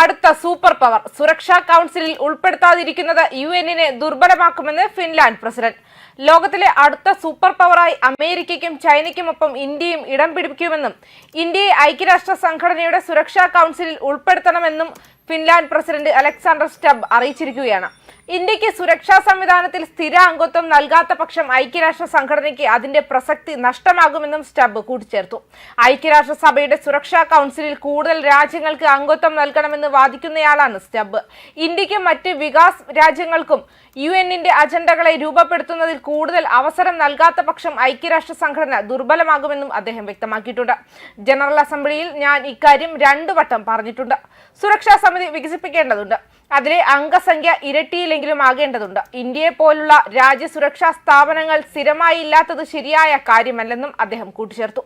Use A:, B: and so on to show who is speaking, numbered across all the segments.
A: അടുത്ത super power. സുരക്ഷാ കൗൺസിലിൽ ഉൾപ്പെടുത്താതിരിക്കുന്നത് യു എന്നിനെ ദുർബലമാക്കുമെന്ന് ഫിൻലാൻഡ് പ്രസിഡന്റ്. ലോകത്തിലെ അടുത്ത സൂപ്പർ പവറായി അമേരിക്കയ്ക്കും ചൈനയ്ക്കുമൊപ്പം ഇന്ത്യയും ഇടം പിടിക്കുമെന്നും ഇന്ത്യയെ ഐക്യരാഷ്ട്ര സംഘടനയുടെ സുരക്ഷാ കൗൺസിലിൽ ഉൾപ്പെടുത്തണമെന്നും ഫിൻലാൻഡ് പ്രസിഡന്റ് അലക്സാണ്ടർ സ്റ്റബ് അറിയിച്ചിരിക്കുകയാണ്. ഇന്ത്യയ്ക്ക് സുരക്ഷാ സംവിധാനത്തിൽ സ്ഥിര അംഗത്വം നൽകാത്ത പക്ഷം ഐക്യരാഷ്ട്ര സംഘടനയ്ക്ക് അതിന്റെ പ്രസക്തി നഷ്ടമാകുമെന്നും സ്റ്റബ് കൂട്ടിച്ചേർത്തു. ഐക്യരാഷ്ട്ര സഭയുടെ സുരക്ഷാ കൗൺസിലിൽ കൂടുതൽ രാജ്യങ്ങൾക്ക് അംഗത്വം നൽകണമെന്ന് വാദിക്കുന്നയാളാണ് സ്റ്റബ്. ഇന്ത്യക്കും മറ്റ് വികാസ് രാജ്യങ്ങൾക്കും യു എന്നിന്റെ അജണ്ടകളെ രൂപപ്പെടുത്തുന്നതിൽ കൂടുതൽ അവസരം നൽകാത്ത പക്ഷം ഐക്യരാഷ്ട്ര സംഘടന ദുർബലമാകുമെന്നും അദ്ദേഹം വ്യക്തമാക്കിയിട്ടുണ്ട്. ജനറൽ അസംബ്ലിയിൽ ഞാൻ ഇക്കാര്യം രണ്ടു വട്ടം പറഞ്ഞിട്ടുണ്ട്. സുരക്ഷാ സമിതി വികസിപ്പിക്കേണ്ടതുണ്ട്. അതിലെ അംഗസംഖ്യ ഇരട്ടിയിലെങ്കിലും ആകേണ്ടതുണ്ട്. ഇന്ത്യയെ പോലുള്ള രാജ്യസുരക്ഷാ സ്ഥാപനങ്ങൾ സ്ഥിരമായി ഇല്ലാത്തത് ശരിയായ കാര്യമല്ലെന്നും അദ്ദേഹം കൂട്ടിച്ചേർത്തു.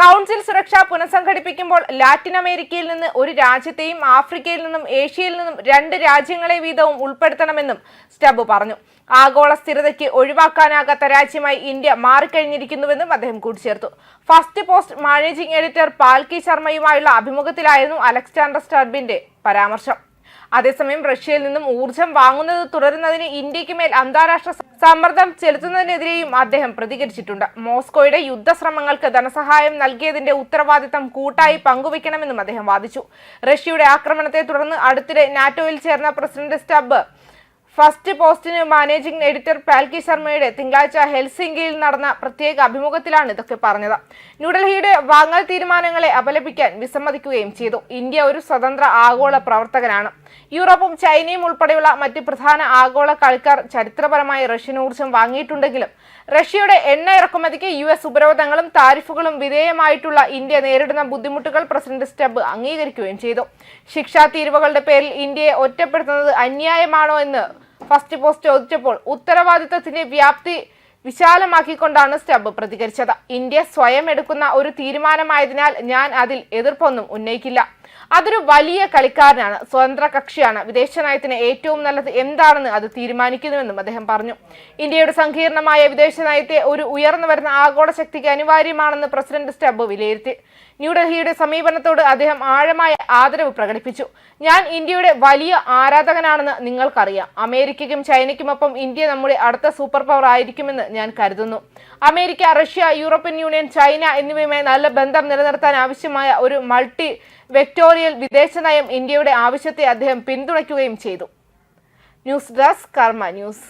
A: കൗൺസിൽ സുരക്ഷ പുനഃസംഘടിപ്പിക്കുമ്പോൾ ലാറ്റിൻ അമേരിക്കയിൽ നിന്ന് ഒരു രാജ്യത്തെയും ആഫ്രിക്കയിൽ നിന്നും ഏഷ്യയിൽ നിന്നും രണ്ട് രാജ്യങ്ങളെ വീതവും ഉൾപ്പെടുത്തണമെന്നും സ്റ്റബ് പറഞ്ഞു. ആഗോള സ്ഥിരതയ്ക്ക് ഒഴിവാക്കാനാകാത്ത രാജ്യമായി ഇന്ത്യ മാറിക്കഴിഞ്ഞിരിക്കുന്നുവെന്നും അദ്ദേഹം കൂട്ടിച്ചേർത്തു. First post managing editor Palki ശർമ്മയുമായുള്ള അഭിമുഖത്തിലായിരുന്നു അലക്സാണ്ടർ സ്റ്റബിന്റെ പരാമർശം. അതേസമയം റഷ്യയിൽ നിന്നും ഊർജം വാങ്ങുന്നത് തുടരുന്നതിന് ഇന്ത്യയ്ക്ക് മേൽ അന്താരാഷ്ട്ര സമ്മർദ്ദം ചെലുത്തുന്നതിനെതിരെയും അദ്ദേഹം പ്രതികരിച്ചിട്ടുണ്ട്. മോസ്കോയുടെ യുദ്ധശ്രമങ്ങൾക്ക് ധനസഹായം നൽകിയതിന്റെ ഉത്തരവാദിത്തം കൂട്ടായി പങ്കുവയ്ക്കണമെന്നും അദ്ദേഹം വാദിച്ചു. റഷ്യയുടെ ആക്രമണത്തെ തുടർന്ന് അടുത്തിടെ നാറ്റോയിൽ ചേർന്ന പ്രസിഡന്റ് സ്റ്റബ് ഫസ്റ്റ് പോസ്റ്റിന് മാനേജിംഗ് എഡിറ്റർ പാൽകി ശർമ്മയുടെ തിങ്കളാഴ്ച ഹെൽസിംഗിയിൽ നടന്ന പ്രത്യേക അഭിമുഖത്തിലാണ് ഇതൊക്കെ പറഞ്ഞത്. ന്യൂഡൽഹിയുടെ വാങ്ങൽ തീരുമാനങ്ങളെ അപലപിക്കാൻ വിസമ്മതിക്കുകയും ചെയ്തു. ഇന്ത്യ ഒരു സ്വതന്ത്ര ആഗോള പ്രവർത്തകനാണ്. യൂറോപ്പും ചൈനയും ഉൾപ്പെടെയുള്ള മറ്റ് പ്രധാന ആഗോള കളിക്കാർ ചരിത്രപരമായി റഷ്യൻ ഊർജം വാങ്ങിയിട്ടുണ്ടെങ്കിലും റഷ്യയുടെ എണ്ണ ഇറക്കുമതിക്ക് യു എസ് ഉപരോധങ്ങളും താരിഫുകളും വിധേയമായിട്ടുള്ള ഇന്ത്യ നേരിടുന്ന ബുദ്ധിമുട്ടുകൾ പ്രസിഡന്റ് സ്റ്റബ് അംഗീകരിക്കുകയും ചെയ്തു. ശിക്ഷാ തീരുവകളുടെ പേരിൽ ഇന്ത്യയെ ഒറ്റപ്പെടുത്തുന്നത് അന്യായമാണോ എന്ന് ഫസ്റ്റ് പോസ്റ്റ് ചോദിച്ചപ്പോൾ ഉത്തരവാദിത്തത്തിന്റെ വ്യാപ്തി വിശാലമാക്കിക്കൊണ്ടാണ് സ്റ്റബ് പ്രതികരിച്ചത്. ഇന്ത്യ സ്വയം എടുക്കുന്ന ഒരു തീരുമാനമായതിനാൽ ഞാൻ അതിൽ എതിർപ്പൊന്നും ഉന്നയിക്കില്ല. അതൊരു വലിയ കളിക്കാരനാണ് സ്വതന്ത്ര കക്ഷിയാണ്. വിദേശ നയത്തിന് ഏറ്റവും നല്ലത് എന്താണെന്ന് അത് തീരുമാനിക്കുന്നുവെന്നും അദ്ദേഹം പറഞ്ഞു. ഇന്ത്യയുടെ സങ്കീർണമായ വിദേശ നയത്തെ ഒരു ഉയർന്നു വരുന്ന ആഗോള ശക്തിക്ക് അനിവാര്യമാണെന്ന് പ്രസിഡന്റ് സ്റ്റബ് വിലയിരുത്തി. ന്യൂഡൽഹിയുടെ സമീപനത്തോട് അദ്ദേഹം ആഴമായ ആദരവ് പ്രകടിപ്പിച്ചു. ഞാൻ ഇന്ത്യയുടെ വലിയ ആരാധകനാണെന്ന് നിങ്ങൾക്കറിയാം. അമേരിക്കയ്ക്കും ചൈനയ്ക്കുമൊപ്പം ഇന്ത്യ നമ്മുടെ അടുത്ത സൂപ്പർ പവർ ആയിരിക്കുമെന്ന് ഞാൻ കരുതുന്നു. America Russia European union China എന്നിവയുമായി നല്ല ബന്ധം നിലനിർത്താൻ ആവശ്യമായ ഒരു മൾട്ടി വെക്ടോറിയൽ വിദേശ നയം ഇന്ത്യയുടെ ആവശ്യത്തെ അദ്ദേഹം പിന്തുണയ്ക്കുകയും ചെയ്തു. News desk Karma news.